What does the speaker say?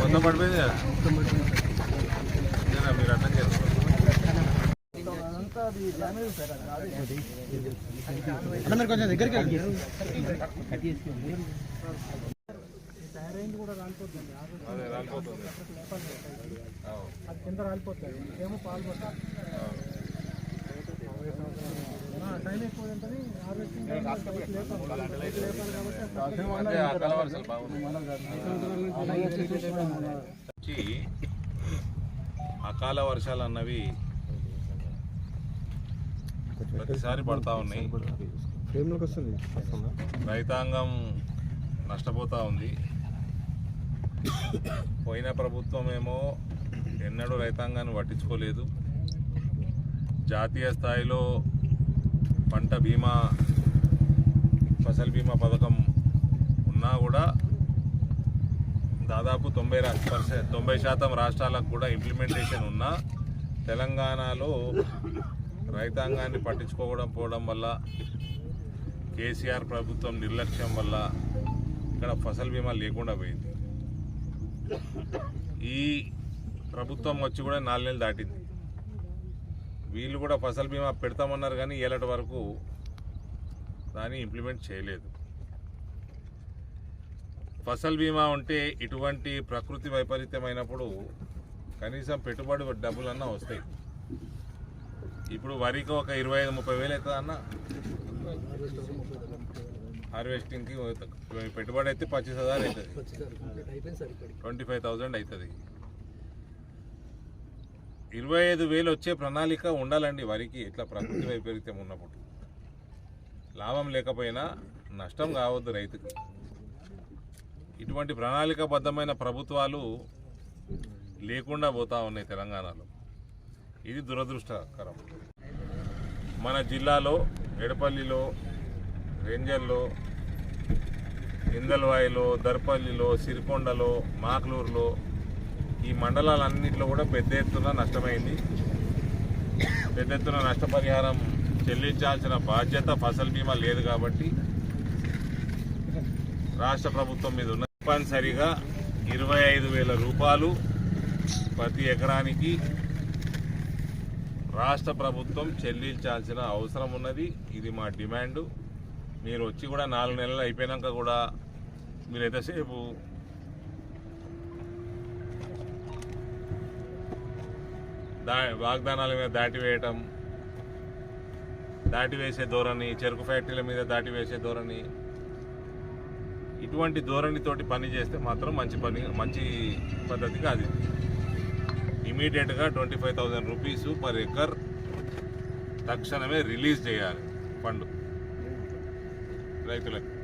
వంద పడిపోయింది మీరు అర్థం చేసుకోండి కొంచెం దగ్గరికి అదే రాలిపోతుంది. అవు. కింద రాలిపోతుంది ఏమో పాలు పోతాయి టైం ఎక్కువ ఉంటుంది హార్వెస్టింగ్ అదే అకాల వర్షాలు అన్నవి ప్రతిసారి పడతా ఉన్నాయి. రైతాంగం నష్టపోతూ ఉంది. పోయిన ప్రభుత్వం ఏమో ఎన్నడూ రైతాంగాన్ని పట్టించుకోలేదు. జాతీయ స్థాయిలో పంట బీమా ఫసల్ బీమా పథకం ఉన్నా కూడా దాదాపు తొంభై పర్సెంట్ తొంభై శాతం రాష్ట్రాలకు కూడా ఇంప్లిమెంటేషన్ ఉన్నా తెలంగాణలో రైతాంగాన్ని పట్టించుకోవడం పోవడం వల్ల కేసీఆర్ ప్రభుత్వం నిర్లక్ష్యం వల్ల ఇక్కడ ఫసల్ బీమా లేకుండా పోయింది. ఈ ప్రభుత్వం వచ్చి కూడా నాలుగు నెలలు దాటింది. వీళ్ళు కూడా ఫసల్ బీమా పెడతామన్నారు కానీ ఏలటి వరకు దాన్ని ఇంప్లిమెంట్ చేయలేదు. ఫసల్ బీమా ఉంటే ఇటువంటి ప్రకృతి వైపరీత్యమైనప్పుడు కనీసం పెట్టుబడి డబ్బులన్నా వస్తాయి. ఇప్పుడు వరికి ఒక ఇరవై ఐదు ముప్పై వేలు అవుతుందన్నా? హార్వెస్టింగ్కి పెట్టుబడి అయితే పచ్చిస్ హజార్ అవుతుంది ట్వంటీ ఫైవ్ థౌజండ్ అవుతుంది. ఇరవై ఐదు వేలు వచ్చే ప్రణాళిక ఉండాలండి వరికి ఇట్లా ప్రకృతి వైపరీత్యం ఉన్నప్పుడు. లాభం లేకపోయినా నష్టం కావద్దు రైతుకి. ఇటువంటి ప్రణాళికాబద్ధమైన ప్రభుత్వాలు లేకుండా పోతా ఉన్నాయి తెలంగాణలో. ఇది దురదృష్టకరం. మన జిల్లాలో ఎడపల్లిలో రేంజర్లో ఇందల్వాయిలో దర్పల్లిలో సిరికొండలో మాక్లూరులో ఈ మండలాలన్నింటిలో కూడా పెద్ద ఎత్తున నష్టమైంది. పెద్ద ఎత్తున నష్టపరిహారం చెల్లించాల్సిన బాధ్యత ఫసల్ బీమా లేదు కాబట్టి రాష్ట్ర ప్రభుత్వం మీద ఉన్న తప్పనిసరిగా ఇరవై ఐదు వేల రూపాయలు ప్రతి ఎకరానికి రాష్ట్ర ప్రభుత్వం చెల్లించాల్సిన అవసరం ఉన్నది. ఇది మా డిమాండు. మీరు వచ్చి కూడా నాలుగు నెలలు అయిపోయినాక కూడా మీరు ఎంతసేపు? దా వాగ్దానాల మీద దాటి వేయటం దాటి వేసే ధోరణి చెరుకు ఫ్యాక్టరీల మీద దాటి వేసే ధోరణి ఇటువంటి ధోరణితోటి పని చేస్తే మాత్రం మంచి పని మంచి పద్ధతి కాదు ఇమీడియట్గా twenty five thousand rupees per acre తక్షణమే రిలీజ్ చేయాలి ఫండ్. రైతులకు.